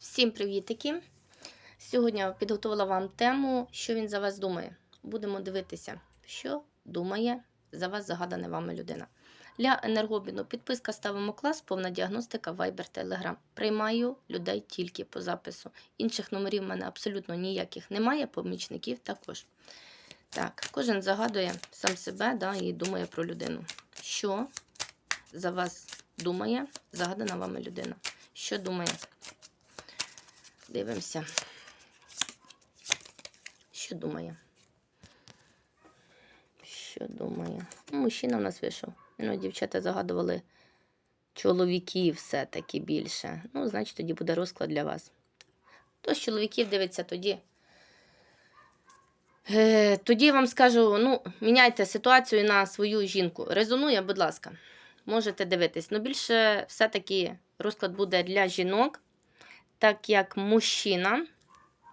Всім привітики! Сьогодні я підготувала вам тему, що він за вас думає. Будемо дивитися, що думає за вас загадана вами людина. Для енергобіну підписка ставимо клас, повна діагностика, Viber, Telegram. Приймаю людей тільки по запису. Інших номерів в мене абсолютно ніяких немає, помічників також. Так, кожен загадує сам себе да, і думає про людину. Що за вас думає загадана вами людина? Що думає? Дивимося. Що думає? Що думає? Ну, Мужчина в нас вийшов. Ну, дівчата загадували чоловіків все-таки більше. Ну, значить, тоді буде розклад для вас. Хто з чоловіків дивиться тоді? Е, тоді я вам скажу: ну, міняйте ситуацію на свою жінку. Резонує, будь ласка, можете дивитись. Ну, більше все-таки розклад буде для жінок так як мужчина,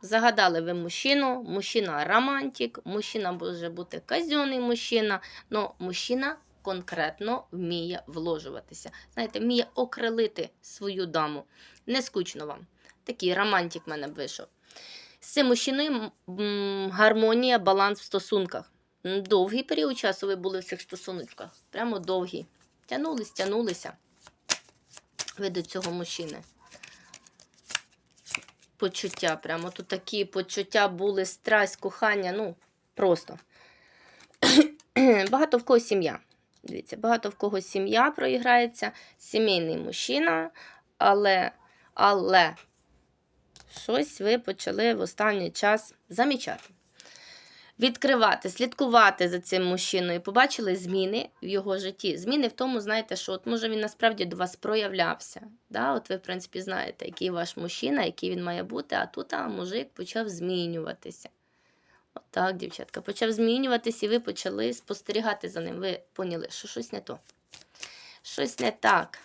загадали ви мужчину, мужчина романтик, мужчина може бути казьонний мужчина, але мужчина конкретно вміє вложуватися. Знаєте, вміє окрилити свою даму. Не скучно вам. Такий романтик в мене вийшов. З цим мужчиною гармонія, баланс в стосунках. Довгий період часу ви були в цих стосунках. Прямо довгий. Тянулись, тянулися ви до цього мужчини почуття. Прямо тут такі почуття були, страсть, кохання, ну, просто. багато в кого сім'я. Дивіться, багато в кого сім'я проіграється, сімейний мужчина, але, але щось ви почали в останній час замічати. Відкривати, слідкувати за цим мужчиною. Побачили зміни в його житті. Зміни в тому, знаєте, що от може він насправді до вас проявлявся. Да? От ви, в принципі, знаєте, який ваш мужчина, який він має бути, а тут а, мужик почав змінюватися. От так, дівчатка, почав змінюватися, і ви почали спостерігати за ним. Ви поняли, що щось не то. Щось не так.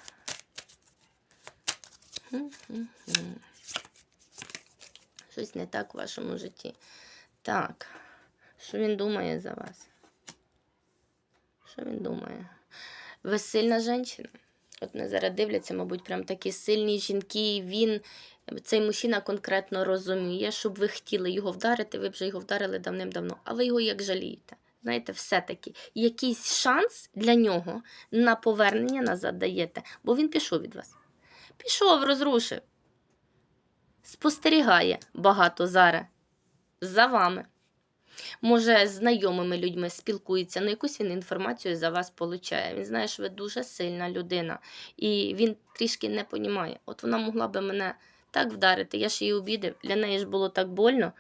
Щось не так в вашому житті. Так. Що він думає за вас? Що він думає? Ви сильна жінка. От не зараз дивляться, мабуть, прям такі сильні жінки. Він, цей мужчина конкретно розуміє, щоб ви хотіли його вдарити, ви вже його вдарили давним-давно. А ви його як жалієте? Знаєте, все-таки якийсь шанс для нього на повернення назад даєте, бо він пішов від вас. Пішов, розрушив. Спостерігає багато зараз за вами. Може, з знайомими людьми спілкується, ну якусь він інформацію за вас получає. Він знає, що ви дуже сильна людина, і він трішки не понімає. От вона могла би мене так вдарити, я ж її обідав, для неї ж було так больно,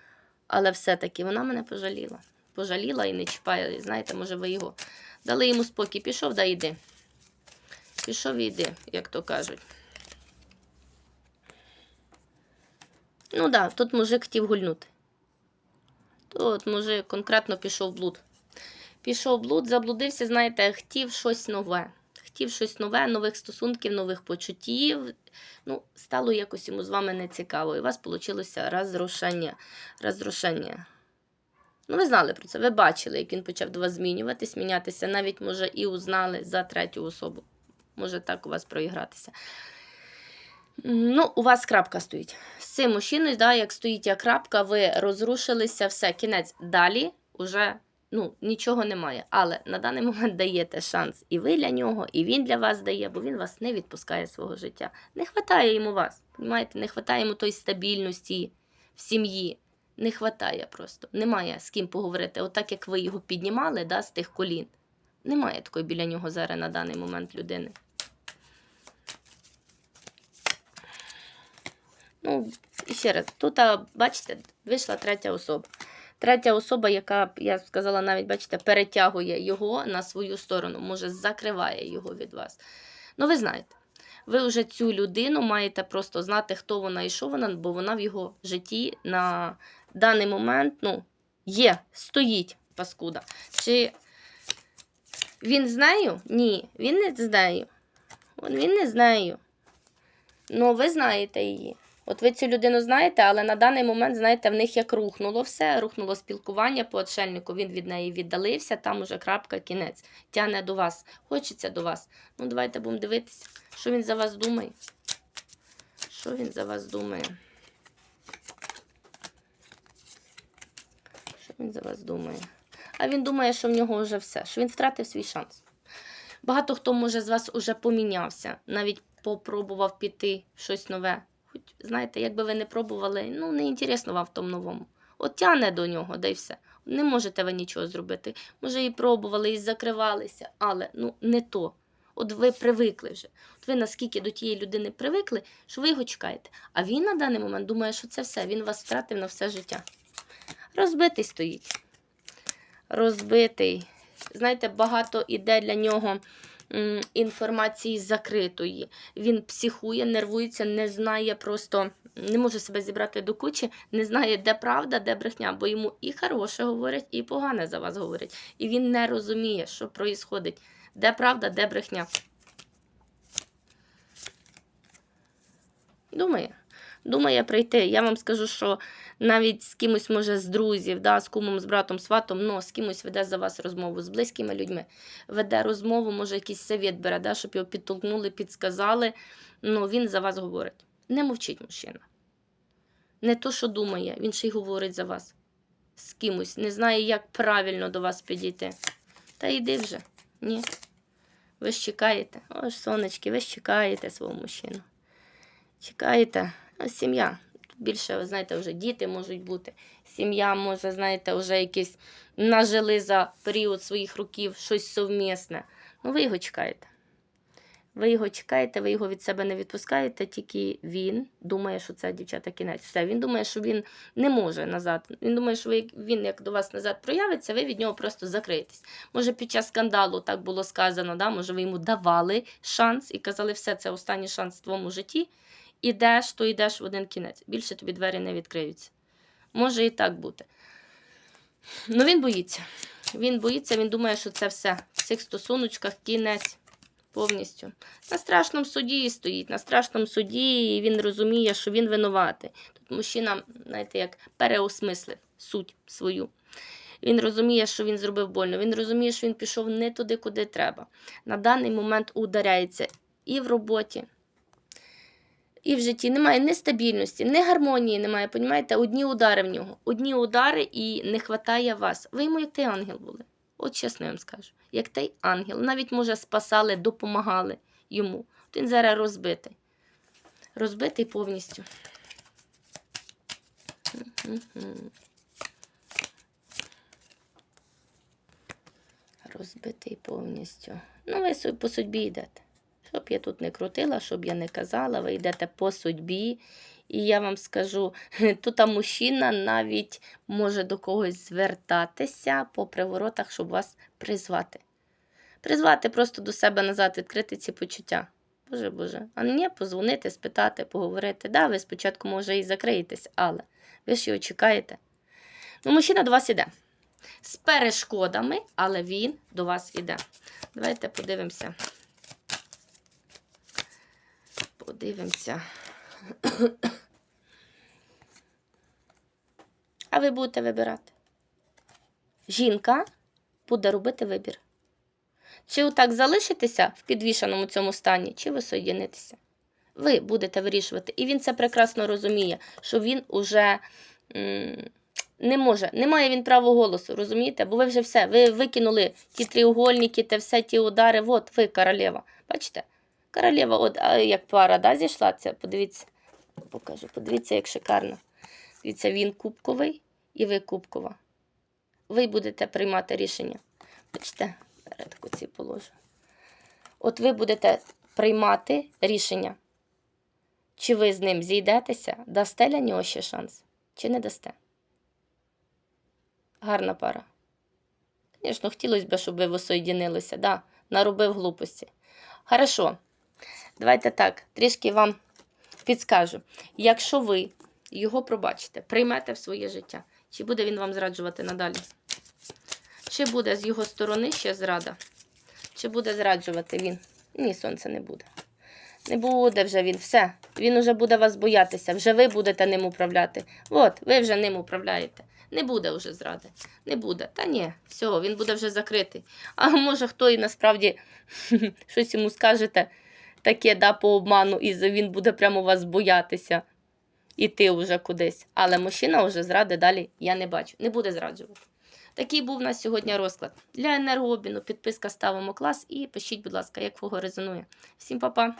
але все-таки вона мене пожаліла. Пожаліла і не чіпає. Знаєте, може, ви його дали йому спокій, пішов, да йди. Пішов і йди, як то кажуть. Ну так, да, тут мужик хотів гульнути от може конкретно пішов блуд. Пішов блуд, заблудився, знаєте, хотів щось нове. Хотів щось нове, нових стосунків, нових почуттів. Ну, стало якось йому з вами не цікаво. І у вас вийшло розрушення. розрушення. Ну, ви знали про це, ви бачили, як він почав до вас змінюватись, мінятися, навіть, може, і узнали за третю особу. Може так у вас проігратися. Ну, у вас крапка стоїть. З цим мужчиною, да, як стоїть як крапка, ви розрушилися, все, кінець. Далі вже ну, нічого немає. Але на даний момент даєте шанс і ви для нього, і він для вас дає, бо він вас не відпускає свого життя. Не вистачає йому вас. Понимаєте? Не вистачає йому той стабільності в сім'ї. Не вистачає просто. Немає з ким поговорити. Отак, як ви його піднімали да, з тих колін. Немає такої біля нього зараз на даний момент людини. Ну, ще раз, тут, бачите, вийшла третя особа. Третя особа, яка, я сказала, навіть, бачите, перетягує його на свою сторону, може, закриває його від вас. Ну, ви знаєте, ви вже цю людину маєте просто знати, хто вона і що вона, бо вона в його житті на даний момент ну, є, стоїть паскуда. Чи він з нею? Ні, він не з нею. Він не з нею. Ну, ви знаєте її. От ви цю людину знаєте, але на даний момент, знаєте, в них як рухнуло все, рухнуло спілкування по отшельнику, він від неї віддалився, там уже крапка, кінець. тягне до вас, хочеться до вас. Ну, давайте будемо дивитися, що він за вас думає. Що він за вас думає? Що він за вас думає? А він думає, що в нього вже все, що він втратив свій шанс. Багато хто, може, з вас уже помінявся, навіть попробував піти в щось нове. Хоч, знаєте, якби ви не пробували, ну, не інтересно вам в тому новому. От тяне до нього, да й все. Не можете ви нічого зробити. Може, і пробували, і закривалися, але ну не то. От ви привикли вже. От ви наскільки до тієї людини привикли, що ви його чекаєте. А він на даний момент думає, що це все, він вас втратив на все життя. Розбитий стоїть. Розбитий. Знаєте, багато іде для нього інформації закритої. Він психує, нервується, не знає просто, не може себе зібрати до кучі, не знає, де правда, де брехня, бо йому і хороше говорять, і погане за вас говорять. І він не розуміє, що проїсходить, Де правда, де брехня. Думає. Думає прийти. Я вам скажу, що навіть з кимось, може, з друзів, да, з кумом, з братом, сватом, но з кимось веде за вас розмову, з близькими людьми. Веде розмову, може, якийсь совет бере, да, щоб його підтолкнули, підсказали. Ну, він за вас говорить. Не мовчить мужчина. Не то, що думає, він ще й говорить за вас. З кимось, не знає, як правильно до вас підійти. Та йди вже. Ні. Ви ж чекаєте. Ось, сонечки, ви ж чекаєте свого мужчину. Чекаєте, сім'я. Більше, знаєте, вже діти можуть бути. Сім'я може, знаєте, вже якісь нажили за період своїх років щось совмісне. Ну, ви його чекаєте. Ви його чекаєте, ви його від себе не відпускаєте, тільки він думає, що це дівчата кінець. Все, він думає, що він не може назад. Він думає, що він як до вас назад проявиться, ви від нього просто закриєтесь. Може, під час скандалу так було сказано, да? може, ви йому давали шанс і казали, все, це останній шанс в твоєму житті. Ідеш, то йдеш в один кінець. Більше тобі двері не відкриються. Може і так бути. Ну він боїться. Він боїться, він думає, що це все. В цих стосуночках кінець повністю. На страшному суді стоїть, на страшному суді, і він розуміє, що він винуватий. Тут мужчина, знаєте, як переосмислив суть свою. Він розуміє, що він зробив больно. Він розуміє, що він пішов не туди, куди треба. На даний момент ударяється і в роботі, і в житті. Немає ні стабільності, ні гармонії немає. Понімаєте? Одні удари в нього. Одні удари і не вистачає вас. Ви йому як той ангел були. От чесно я вам скажу. Як той ангел. Навіть, може, спасали, допомагали йому. Він зараз розбитий. Розбитий повністю. Розбитий повністю. Ну, ви по судьбі йдете. Щоб я тут не крутила, щоб я не казала, ви йдете по судьбі. І я вам скажу, тут мужчина навіть може до когось звертатися по приворотах, щоб вас призвати. Призвати просто до себе назад, відкрити ці почуття. Боже Боже, а не позвонити, спитати, поговорити. Да, ви спочатку, може, і закриєтесь, але ви ж його чекаєте. Ну, мужчина до вас іде. З перешкодами, але він до вас іде. Давайте подивимося. Подивимося. А ви будете вибирати. Жінка буде робити вибір. Чи отак залишитися в підвішеному цьому стані, чи ви соєдинитеся. Ви будете вирішувати. І він це прекрасно розуміє, що він уже м, не може, не має він права голосу, розумієте? Бо ви вже все, ви викинули ті тріугольники, те все ті удари. От ви королева. Бачите? Королева, от як пара да, зійшла, це, подивіться, покажу, подивіться, як шикарно. Дивіться, він кубковий і ви кубкова. Ви будете приймати рішення. Бачите, передку ці положу. От ви будете приймати рішення, чи ви з ним зійдетеся, дасте для нього ще шанс, чи не дасте. Гарна пара. Звісно, хотілося б, щоб ви воссоєдинилися, да, наробив глупості. Хорошо. Давайте так, трішки вам підскажу. Якщо ви його пробачите, приймете в своє життя, чи буде він вам зраджувати надалі? Чи буде з його сторони ще зрада? Чи буде зраджувати він? Ні, сонце не буде. Не буде вже він, все. Він уже буде вас боятися, вже ви будете ним управляти. От, ви вже ним управляєте. Не буде вже зради. Не буде. Та ні, все, він буде вже закритий. А може хто і насправді щось йому скажете таке, да, по обману, і він буде прямо вас боятися іти вже кудись. Але мужчина вже зради далі я не бачу. Не буде зраджувати. Такий був у нас сьогодні розклад. Для енергообміну підписка ставимо клас і пишіть, будь ласка, як кого резонує. Всім па-па!